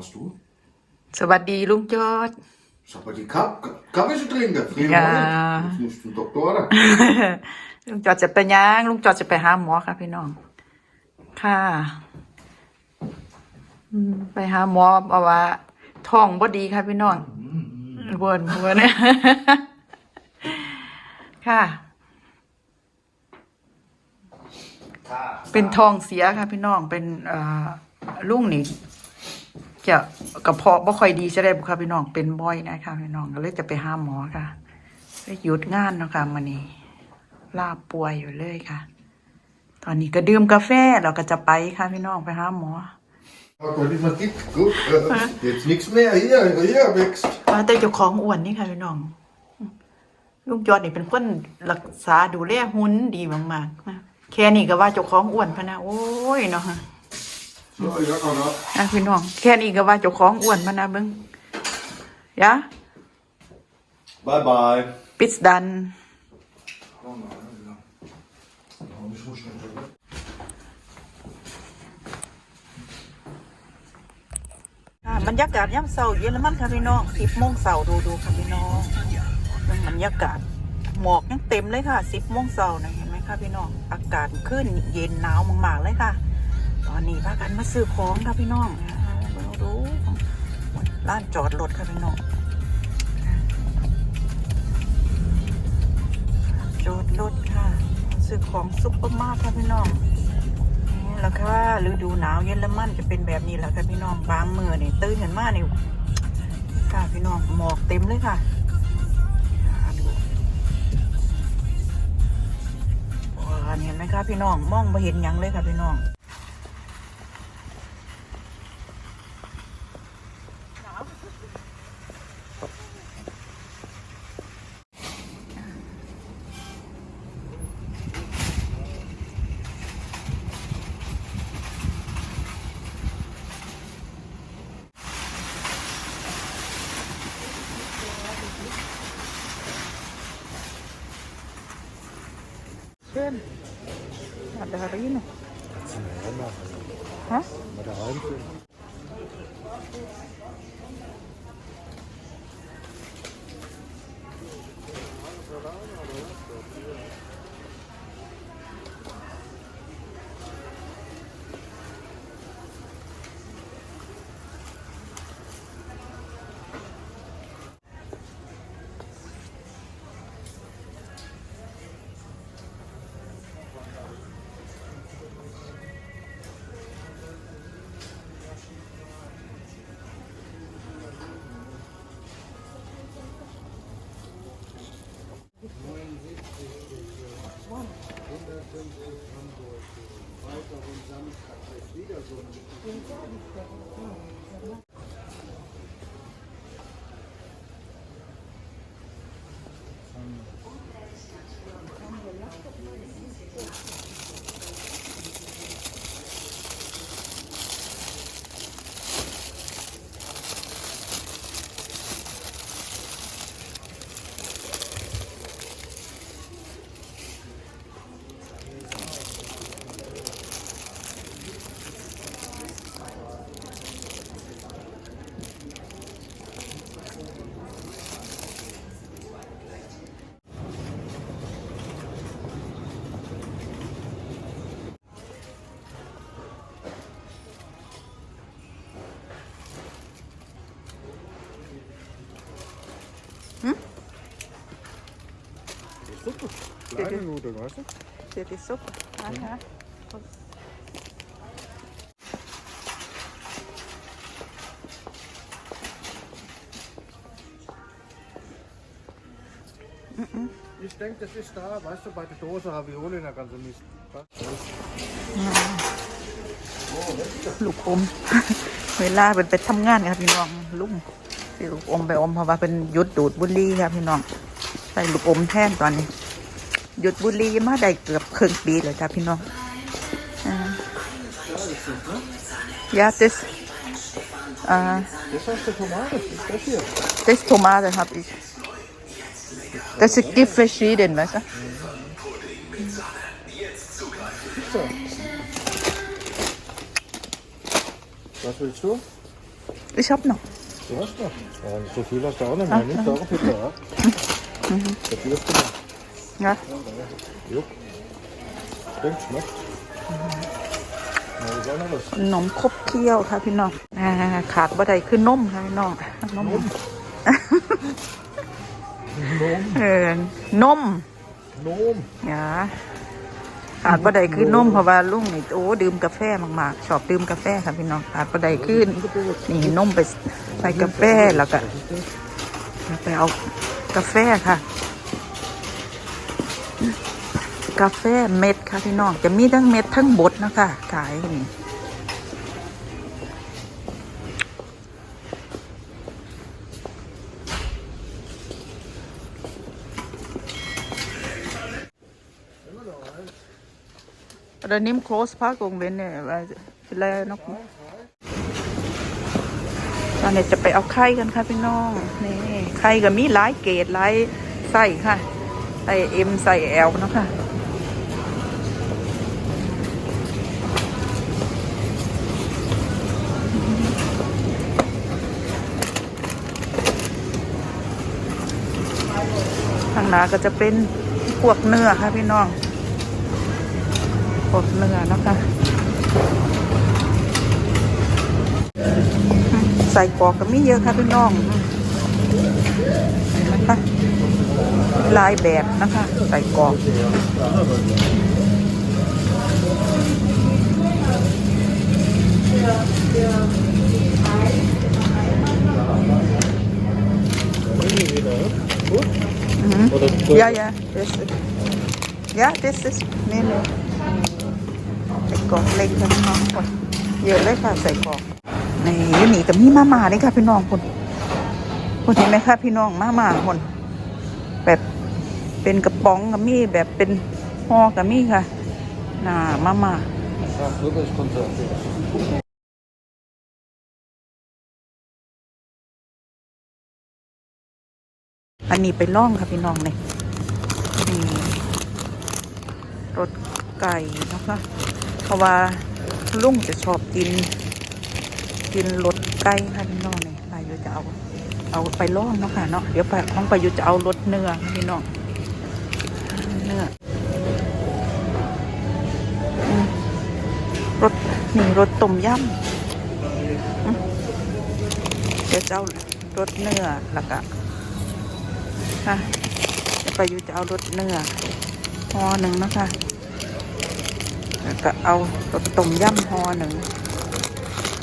warst du? สวัสดีลุงจอด Sabbat die Kap Kaffee zu trinken. Vrienden Ja. Jetzt musst du zum Doktor. ลุงจอดจะไปย่างลุงจอดจะไปหาหมอค่ะพี่น้อง ค่ะอืมไปหาหมอเพราะว่าท้องบ่ดีค่ะพี่น้องบวนบวนค่ะ เป็นท้องเสียค่ะพี่น้องเป็นเอ่อลุงนี่ จะกระเพาะบ่ค่อยดีจะได้บุค่ะพี่น้องเป็นบ่อยนะคะพี่น้องก็เลยจะไปหาหมอค่ะไปหยุดงานเนาะค่ะมื้อนี้ลาป่วยอยู่เลยค่ะ ตอนนี้ก็ดื่มกาแฟเราก็จะไปค่ะพี่น้องไปหาหมอ Okay, die man gibt. Gut. Äh, jetzt nichts mehr. Hier, hier wächst. ว่าแต่เจ้าของอ้วนนี่ค่ะพี่น้อง ลุงจอดนี่เป็นคนรักษาดูแลหุ่นดีมากๆนะแค่นี้ก็ว่าเจ้าของอ้วนพะนะโอ้ยเนาะ So, ja, komm da. อะพี่น้อง แค่นี้ก็ว่าเจ้าของอ้วนพะนะเบิ้งยะ Bye bye. ปิดดันค่ะบรรยากาศย่ำเสาเยอรมันค่ะพี่น้องสิบโมงเสาดูดูค่ะพี่น้องเป็นบรรยากาศหมอกยังเต็มเลยค่ะสิบโมงเสานะเห็นไหมคะพี่น้องอากาศขึ้นเย็นหนาวมากๆเลยค่ะ ตอนนี้พากันมาซื้อของค่ะพี่น้องมาดูร้านจอดรถค่ะพี่น้องจอดรถค่ะ ซื้อของซุปเปอร์มาร์ทค่ะพี่น้องนี่แหละค่ะฤดูหนาวเยอรมันจะเป็นแบบนี้แหละค่ะพี่น้องบางมือนี่ตื่นเห็นมานี่ค่ะพี่น้องหมอกเต็มเลยค่ะดูว้าวเห็นไหมคะพี่น้องมองไม่เห็นยังเลยค่ะพี่น้อง เชิญมาดารีนฮะ Mal da reinführen. เดี๋ยว Kleine Nudeln, weißt du? เดี๋ยวติดซุปนะคะ Ich denke, das ist da, weißt du, bei der Dose Ravioli in der ganzen Mist. ลูกอม เวลาเป็นไปทำงานค่ะพี่น้องลุงสิลูกอมไปอมเพราะว่าเป็นหยุดดูดบุหรี่ค่ะพี่น้องใส่ลูกอมแทนตอนนี้ หยุดบุหรี่มาได้เกือบครึ่งปีเลยค่ะพี่น้องอ่า Ja, das, äh, Das heißt der Tomate, das ist das hier. das Tomate habe ich. Das gibt verschieden, weißt du? So. Was willst du? Ich hab noch. Du hast noch. Ja, so viel hast du auch nicht mehr. Nimm doch bitte, ja? Das dürfte noch. Ja. Jo. Stimmt, schmeckt. Na, das ist Auch noch was. ขนมครบเคี้ยวค่ะพี่น้องอ่าขาดบ่ได้คือนมค่ะพี่น้องนม Nom. เออนม Nom. อย่าขาดบ่ได้คือนมเพราะว่าลุงนี่โอ้ดื่มกาแฟมากๆ ชอบดื่มกาแฟค่ะพี่น้องขาดบ่ได้คือนี่นมไปใส่กาแฟแล้วก็ไปเอากาแฟค่ะ กาแฟเม็ดค่ะพี่น้องจะมีทั้งเม็ดทั้งบดนะคะขายนี่ Oder nimm Großpackung, wenn ihr, weil vielleicht noch ตอนนี้จะไปเอาไข่กันค่ะพี่น้องนี่ไข่ก็มีหลายเกรดหลายไส้ค่ะ ไส้เอ็มไส้แอลนะคะทางหนาก็จะเป็นพวกเนื้อค่ะพี่น้องพวกเนื้อนะคะใส่กอกก็มีเยอะค่ะพี่น้องเห็นไหมคะ หลายแบบนะคะใส่กรอก Oder Ja, ja, das ist. Ja, das ist. Nee, nee. ใส่กรอกเล็กค่ะพี่น้องคนเยอะเลยค่ะใส่กรอกนี่อยู่นี่ก็มีมาม่าเลยค่ะพี่น้องคนคนเห็นไหมคะพี่น้องมาม่าคนแบบ เป็นกระป๋องก็มีแบบเป็นห่อก็มีค่ะน่ามามาอันนี้ไปล่องค่ะพี่น้องเนี่ยนี่รสไก่นะคะเพราะว่าลุงจะชอบกิน กินรสไก่ค่ะพี่น้องเนี่ยปายุจะเอา เอาไปล่องเนาะค่ะเนาะเดี๋ยวไปของปายุจะเอารสเนื้อค่ะพี่น้อง เนื้อรสนี่งรสต้มยำเดี๋ยวจะเอารสเนื้อแล้วก็ค่ะจะไปอยู่จะเอารถเนื้อหอหนึ่งนะคะแล้วก็เอารถต้มยำหอหนึ่ง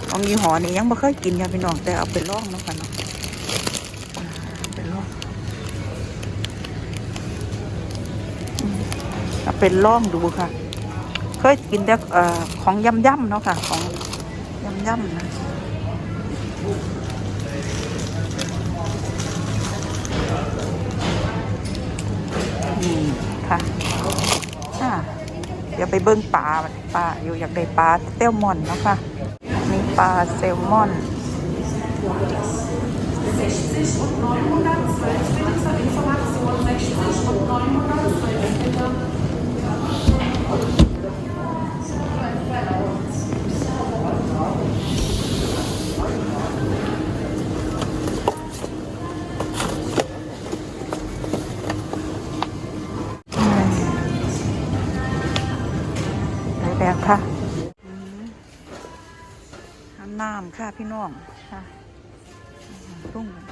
เอามีหอนี่ยังไม่เคยกินค่ะพี่น้องแต่เอาไปลองเนาะค่ะเนาะอ่าไปลองอืม เอาไปลองดูค่ะ เคยกินแต่ของยำยำเนาะค่ะ ของยำยำนะนี่ค่ะอ่าเดี๋ยวไปเบิ้งปลาปลาอยู่อยากได้ปลาแซลมอนเนาะค่ะนี่ปลาแซลมอนหลายแบบค่ะอืมน้ำน้ำค่ะพี่น้องค่ะรุ่งกัน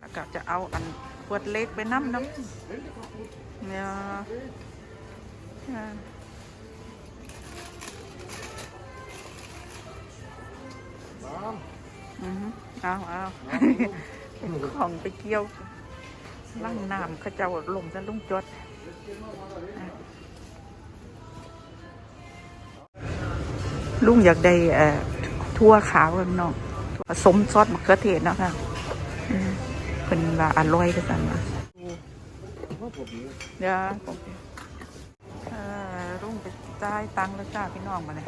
แล้วก็จะเอาอันขวดเล็กไปน้ำน้ำเนี่ย อ่า Warm. อือฮึเอาเอาของไปเกี่ยวล่างน้ำเขาเจ้าลมจะลุงจดอะลุงอยากได้เอ่อทั่วขาวกันเนาะผสมซอสมะเขือเทศเนาะค่ะอืมเป็นว่าอร่อยกันสันนะ Mal probieren. เดี๋ยวผมเอ่อลุงไปจ่ายตังค์แล้วจ้าพี่น้องมาเลย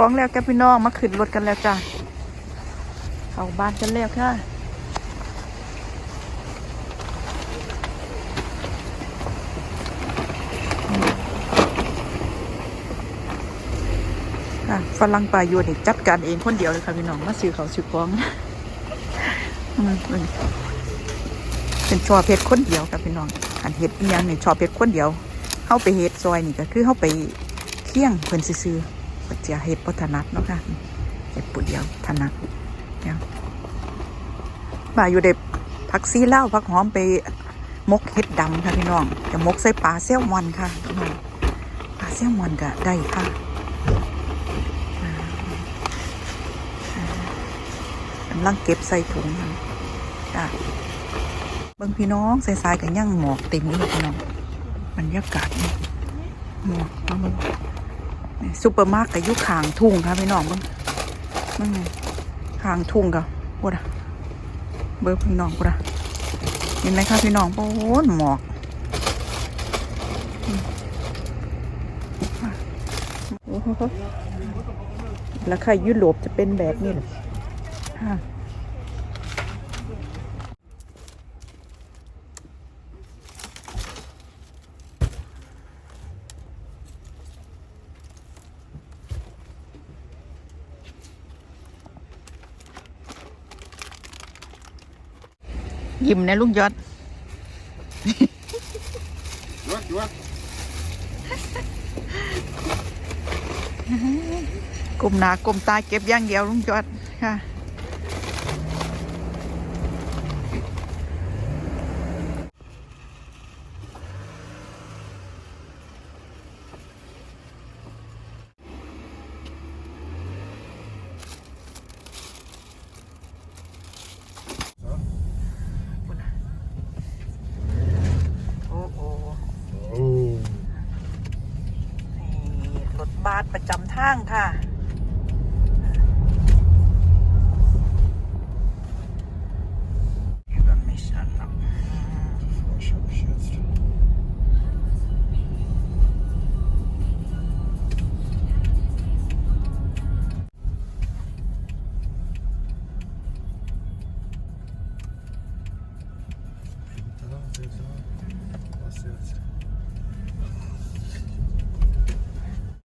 ของแล้วกับพี่น้องมาขึ้นรถกันแล้วจ้ะเข้าบ้านกันแล้วค่ะค่ฝรั่งป่าโยนนี่จัดการเองคนเดียวเลยค่ะพี่น้องมาซื้อเขาซื้อของเป็นชอเพชรคนเดียวค่ะพี่น้องอันเห็ดอีหยังนี่ชอเพชรคนเดียวเข้าไปเห็ดซอยนี่ก็คือเข้าไปเที่ยงเพิ่นซื้อ ๆเพิ่นจะเห็ดพัฒนัดเนาะค่ะเห็ดปุดเดียวถนัดเนี่ยป่าอยู่เด็ผักซีเล่าผักหอมไปมกเห็ดดำค่ะพี่น้องจะมกใส่ปลาแซลมอนค่ะปลาแซลมอนก็ได้ค่ะกำลังเก็บใส่ถุงมันจ้ะเบิ่งพี่น้องสายๆกันยังหมอกเต็มเลยพี่น้องบรรยากาศนี่หมอกมาเบิ่ง ซุปเปอร์มาร์เก็ตยู่ข้างทุ่งค่ะพี่น้องบิ่งบิ่งไงขางทุ่งกับปวดอะเบิ่งพี่น้องปวดอะเห็นไหมคะพี่น้องโอ้โหหมอกแล้วค่ะยุโรปจะเป็นแบบนี้เหรอค่ะ ยิ้มนะลุงยอด What, what? กลมหนากลมตาเก็บอย่างเดียวลุงยอดค่ะ โอ้โห Oh. นี่รถบัสประจำทางค่ะ